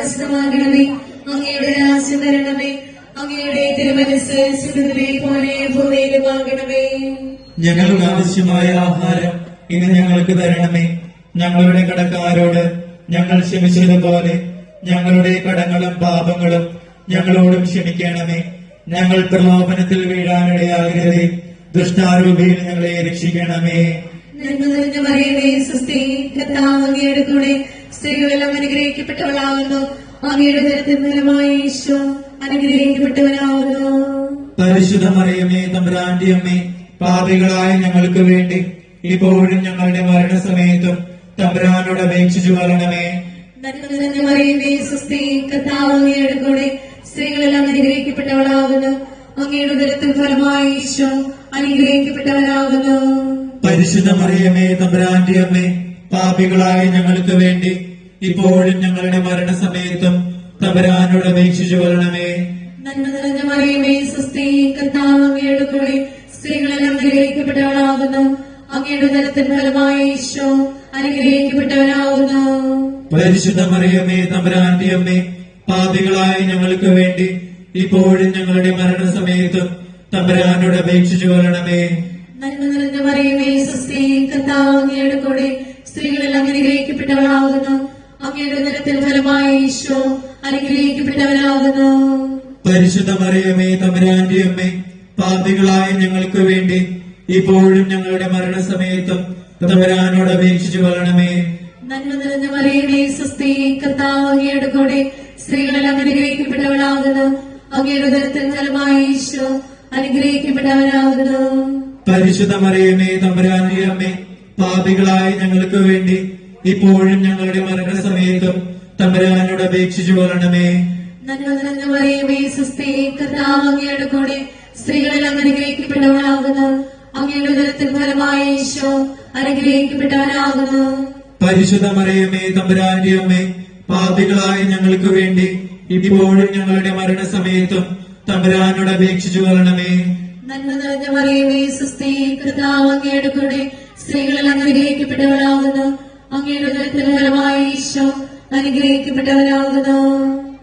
പ്രശ്നമാകണമേ അങ്ങയുടെ രാജ്യം വരണമേ. അങ്ങയുടെ തിരുമനസ് സുഹൃത്തിലെ പോലെ ഭൂമിയിലുമാകണമേ ഞങ്ങൾക്ക് ആവശ്യമായ ആഹാരം ഇന്ന് ഞങ്ങൾക്ക് തരണമേ. ഞങ്ങളുടെ കടക്കാരോട് ഞങ്ങൾ ക്ഷമിച്ചതുപോലെ ഞങ്ങളുടെ കടങ്ങളും പാപങ്ങളും ഞങ്ങളോടും ക്ഷമിക്കണമേ. ഞങ്ങൾ പ്രലോഭനത്തിൽ വീഴാനിടയാകരുതേ ദുഷ്ടാരൂപിയിൽ ഞങ്ങളെ രക്ഷിക്കണമേ. നന്മ നിറഞ്ഞ മറിയണേ സുസ്ഥി കർത്താവ് അങ്ങയുടെ കൂടെ സ്ത്രീകളെല്ലാം അനുഗ്രഹിക്കപ്പെട്ടവളാകുന്നു. അങ്ങയുടെ ദരത്തിൽ ഫലമായി ഈശോ അനുഗ്രഹിക്കപ്പെട്ടവനാകുന്നു. പരിശുദ്ധ മറിയമേ തമ്പുരാന്റെ അമ്മേ പാപികളായ ഞങ്ങൾക്ക് വേണ്ടി ഇപ്പോഴും ഞങ്ങളുടെ മരണസമയത്തും തമ്പുരാനോട് അപേക്ഷിച്ചു വരണമേ. സുസ്ഥി കർത്താവ് അങ്ങയുടെ കൂടെ സ്ത്രീകളെല്ലാം അനുഗ്രഹിക്കപ്പെട്ടവളാകുന്നു. അങ്ങയുടെ ദരത്തിൽ ഫലമായ ഈശോ അനുഗ്രഹിക്കപ്പെട്ടവനാകുന്നു. പരിശുദ്ധ മറിയമേ തമ്പുരാന്റെ അമ്മേ പാപികളായ ഞങ്ങൾക്ക് വേണ്ടി ഇപ്പോഴും ഞങ്ങളുടെ മരണസമയത്തും തമ്പുരാനോട് അപേക്ഷിച്ചു വരണമേ നന്മ നിറഞ്ഞ മറിയമേ സുസ്ഥി കർത്താവ് അങ്ങയുടെ കൂടെ സ്ത്രീകളെല്ലാം അനുഗ്രഹിക്കപ്പെട്ടവളാകുന്നു. അങ്ങയുടെ ദരത്തിൽ ഫലമായ ഈശോ അനുഗ്രഹിക്കപ്പെട്ടവനാകുന്നു. പരിശുദ്ധ മറിയമേ തമ്പുരാന്റെ അമ്മേ പാപികളായ ഞങ്ങൾക്ക് വേണ്ടി ഇപ്പോഴും ഞങ്ങളുടെ മരണസമയത്തും തമ്പുരാനോട് അപേക്ഷിച്ചു കൊള്ളണമേ. നന്മ നിറഞ്ഞ മറിയമേ സ്ത്രീ കർത്താവ് അങ്ങയുടെ കൂടെ സ്ത്രീകളെല്ലാം അനുഗ്രഹിക്കപ്പെട്ടവളാകുന്നു. അങ്ങയുടെ നിരത്തിൽ ഫലമായി ഈശോ അനുഗ്രഹിക്കപ്പെട്ടവനാകുന്നു. പരിശുദ്ധ മറിയമേ തമ്പുരാന്റെ അമ്മേ പാപികളായ ഞങ്ങൾക്ക് വേണ്ടി ഇപ്പോഴും ഞങ്ങളുടെ മരണസമയത്തും തമരാനോട് അപേക്ഷിച്ചു വരണമേ. നന്മ നിറഞ്ഞ മറിയമേ സ്വസ്തി കർത്താവ് അങ്ങയുടെ കൂടെ സ്ത്രീകളെല്ലാം അനുഗ്രഹിക്കപ്പെട്ടവളാകുന്നു. അങ്ങയുടെ നിരത്തിൽ ഫലമായി ഈശോ അനുഗ്രഹിക്കപ്പെട്ടവനാകുന്നു. പരിശുദ്ധ മറിയമേ തമ്പുരാന്റെ അമ്മേ പാപികളായ ഞങ്ങൾക്ക് വേണ്ടി ഇപ്പോഴും ഞങ്ങളുടെ മരണസമയത്തും തമ്പുരാനോട് അപേക്ഷിച്ചു കൊള്ളണമേ നന്മ നിറഞ്ഞ മറിയമേ സുസ്ഥി കർത്താവ് അങ്ങയുടെ കൂടെ സ്ത്രീകളിൽ അനുഗ്രഹിക്കപ്പെട്ടവളാകുന്നു അങ്ങയുടെ ദരത്തിൽ ഫലമായ ഈശോ അനുഗ്രഹിക്കപ്പെട്ടവനാകുന്നു. പരിശുദ്ധ മറിയമേ തമ്പുരാന്റെ അമ്മേ പാപികളായ ഞങ്ങൾക്ക് വേണ്ടി ഇപ്പോഴും ഞങ്ങളുടെ മരണസമയത്തും തമ്പുരാനോട് അപേക്ഷിച്ചു കൊള്ളണമേ നന്മ നിറഞ്ഞ മറിയമേ സുസ്ഥി കർത്താവ് അങ്ങയുടെ കൂടെ സ്ത്രീകളിൽ അനുഗ്രഹിക്കപ്പെട്ടവളാകുന്നു അങ്ങയുടെ ഈശോ അനുഗ്രഹിക്കപ്പെട്ടവനാകുന്നു.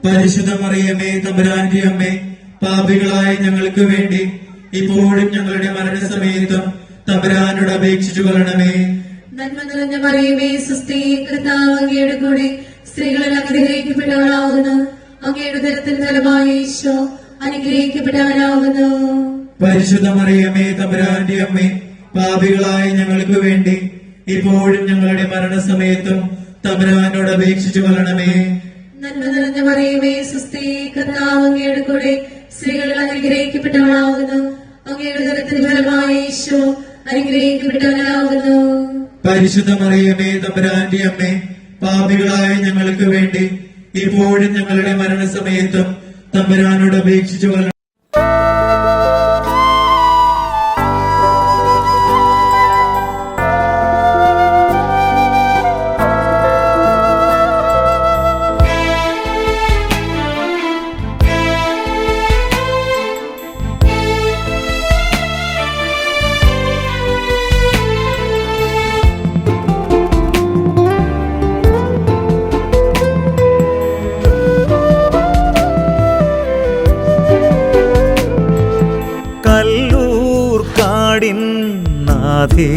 പരിശുദ്ധ തമ്പുരാന്റെ അമ്മേ പാപികളായ ഞങ്ങൾക്ക് വേണ്ടി ഇപ്പോഴും ഞങ്ങളുടെ മരണസമയത്തും തമ്പുരാനോട് അപേക്ഷിച്ചു വരണമേ നന്മ നിറഞ്ഞ മറിയമേ സുസ്ഥി കർത്താവ് അങ്ങയുടെ കൂടെ സ്ത്രീകളെല്ലാം അനുഗ്രഹിക്കപ്പെട്ടവളാകുന്നു അങ്ങയുടെ ദരത്തിൽ ഫലമായി ഈശോ അനുഗ്രഹിക്കപ്പെട്ടവനാകുന്നു. പരിശുദ്ധ മറിയമേ തമ്പുരാന്റെ അമ്മേ പാപികളായ ഞങ്ങൾക്ക് വേണ്ടി ഇപ്പോഴും ഞങ്ങളുടെ മരണസമയത്തും തമ്പുരാനോട് അപേക്ഷിച്ചു വരണമേ. നന്മ നിറഞ്ഞ പറയുമേ സുസ്ഥി കർത്താവ് അങ്ങയുടെ കൂടെ സ്ത്രീകൾ അനുഗ്രഹിക്കപ്പെട്ടവളാകുന്നു അങ്ങയുടെ ദരത്തിൽ ഫലമായി ഈശോ അനുഗ്രഹിക്കപ്പെട്ടവനാകുന്നു പരിശുദ്ധ മറിയമേ തമ്പുരാന്റെ അമ്മേ പാപികളായ ഞങ്ങൾക്ക് വേണ്ടി ഇപ്പോഴും ഞങ്ങളുടെ മരണസമയത്തും തമ്പുരാനോട് അപേക്ഷിച്ചു നാഥേ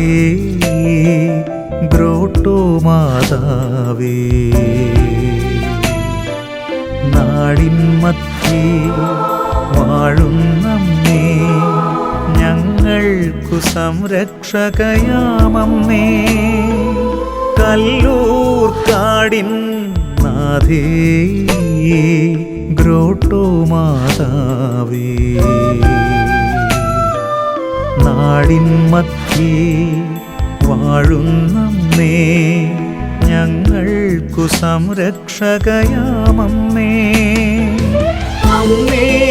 ബ്രോട്ടോ മാതാവേ. നാടിൻ മധ്യേ വാഴുന്നമ്മേ ഞങ്ങൾക്കു സംരക്ഷകയാമമ്മേ. കല്ലൂർ കാടിൻ നാഥേ ഗ്രോട്ടോ മാതാവേ. നാടിൻ മധ്യേ വാഴുന്നമ്മേ ഞങ്ങൾക്കു സംരക്ഷകയാമമ്മേ. അമ്മേ.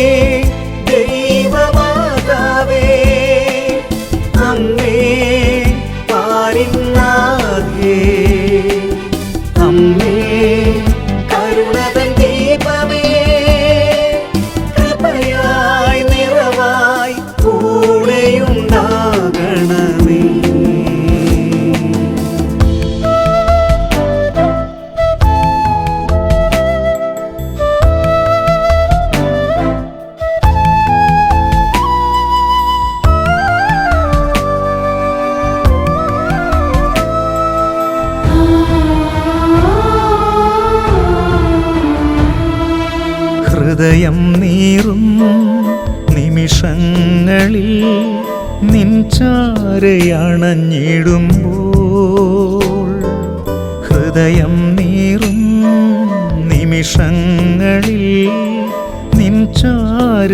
ഹൃദയം നീറും നിമിഷങ്ങളിൽ നിൻ ചാരയണഞ്ഞിടുമ്പോൾ. ഹൃദയം നീറും നിമിഷങ്ങളിൽ നിൻ ചാരയണഞ്ഞിടുമ്പോൾ.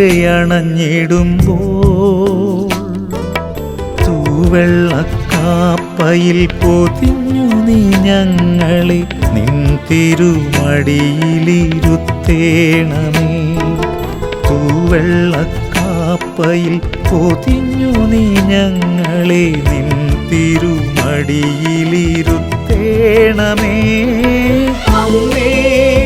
തൂവെള്ളക്കാപ്പയിൽ പൊതിഞ്ഞു നീ ഞങ്ങളെ നിൻ തിരുമടിയിലിരുത്തേണമേ. തൂവെള്ളക്കാപ്പയിൽ പൊതിഞ്ഞു നീ ഞങ്ങളെ നിൻ തിരുമടിയിലിരുത്തേണമേ. അമ്മേ.